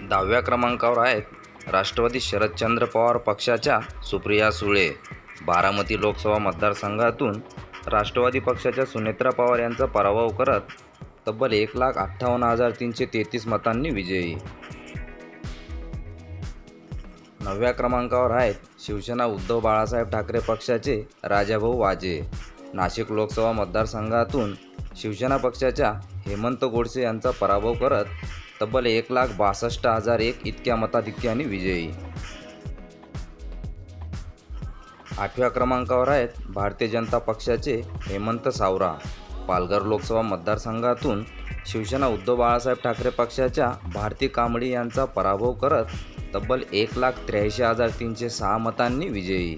दहाव्या क्रमांकावर आहेत राष्ट्रवादी शरदचंद्र पवार पक्षाच्या सुप्रिया सुळे. बारामती लोकसभा मतदारसंघातून राष्ट्रवादी पक्षाच्या सुनेत्रा पवार यांचा पराभव करत तब्बल एक लाख अठ्ठावन्न हजार तीनशे तेहतीस मतांनी विजयी. नवव्या क्रमांकावर आहेत शिवसेना उद्धव बाळासाहेब ठाकरे पक्षाचे राजाभाऊ वाजे. नाशिक लोकसभा मतदारसंघातून शिवसेना पक्षाच्या हेमंत गोडसे यांचा पराभव करत तब्बल एक लाख बासष्ट हजार एक इतक्या मताधिक्याने विजयी. आठव्या क्रमांकावर आहेत भारतीय जनता पक्षाचे हेमंत सावरा. पालघर लोकसभा मतदारसंघातून शिवसेना उद्धव बाळासाहेब ठाकरे पक्षाच्या भारती कांबळी यांचा पराभव करत तब्बल एक लाख त्र्याऐंशी हजार तीनशे सहा मतांनी विजयी.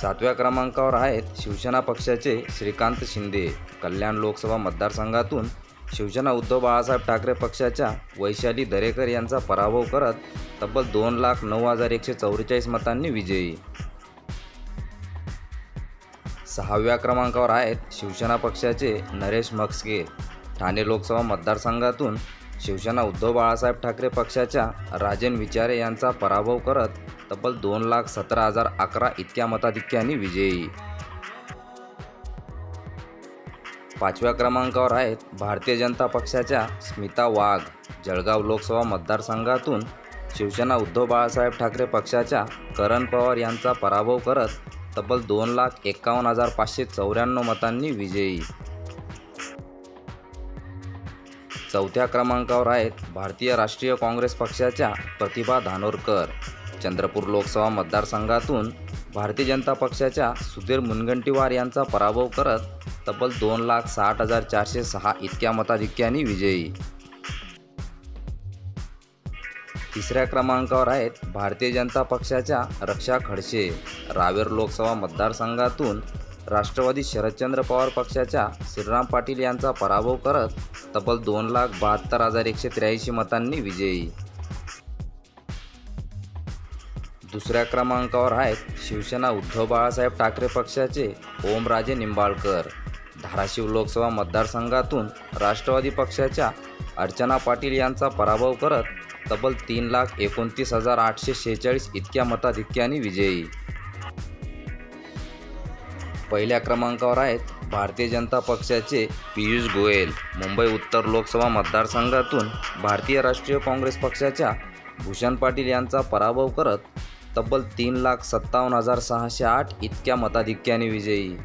सातव्या क्रमांकावर आहेत शिवसेना पक्षाचे श्रीकांत शिंदे. कल्याण लोकसभा मतदारसंघातून शिवसेना उद्धव बाळासाहेब ठाकरे पक्षाच्या वैशाली दरेकर यांचा पराभव करत तब्बल दोन लाख नऊ हजार एकशे चौवेचाळीस मतांनी विजयी. सहाव्या क्रमांकावर आहेत शिवसेना पक्षाचे नरेश मक्सके ठाणे लोकसभा मतदारसंघातून शिवसेना उद्धव बाळासाहेब ठाकरे पक्षाच्या राजन विचारे यांचा पराभव करत तब्बल दोन लाख सतरा हजार अकरा इतक्या मताधिक्याने विजयी. पाचव्या क्रमांकावर आहेत भारतीय जनता पक्षाच्या स्मिता वाघ. जळगाव लोकसभा मतदारसंघातून शिवसेना उद्धव बाळासाहेब ठाकरे पक्षाच्या करण पवार यांचा पराभव करत तब्बल दोन लाख एकावन्न हजार पाचशे चौऱ्याण्णव मतांनी विजयी. चौथ्या क्रमांकावर आहेत भारतीय राष्ट्रीय काँग्रेस पक्षाच्या प्रतिभा धानोरकर. चंद्रपूर लोकसभा मतदारसंघातून भारतीय जनता पक्षाच्या सुधीर मुनगंटीवार यांचा पराभव करत तब्बल दोन लाख साठ हजार चारशे सहा इतक्या मताधिक्याने विजयी. तिसऱ्या क्रमांकावर आहेत भारतीय जनता पक्षाच्या रक्षा खडसे. रावेर लोकसभा मतदारसंघातून राष्ट्रवादी शरदचंद्र पवार पक्षाच्या श्रीराम पाटील यांचा पराभव करत तब्बल दोन लाख बहात्तर हजार एकशे त्र्याऐंशी मतांनी विजयी. दुसऱ्या क्रमांकावर आहेत शिवसेना उद्धव बाळासाहेब ठाकरे पक्षाचे ओमराजे निंबाळकर. धाराशिव लोकसभा मतदारसंघातून राष्ट्रवादी पक्षाच्या अर्चना पाटील यांचा पराभव करत तब्बल तीन लाख एकोणतीस हजार आठशे शेहेचाळीस इतक्या मताधिक्याने विजयी. पहिल्या क्रमांकावर आहेत भारतीय जनता पक्षाचे पियुष गोयल. मुंबई उत्तर लोकसभा मतदारसंघातून भारतीय राष्ट्रीय काँग्रेस पक्षाच्या भूषण पाटील यांचा पराभव करत तब्बल तीन लाख सत्तावन्न हजार सहाशे आठ इतक्या मताधिक्याने विजयी.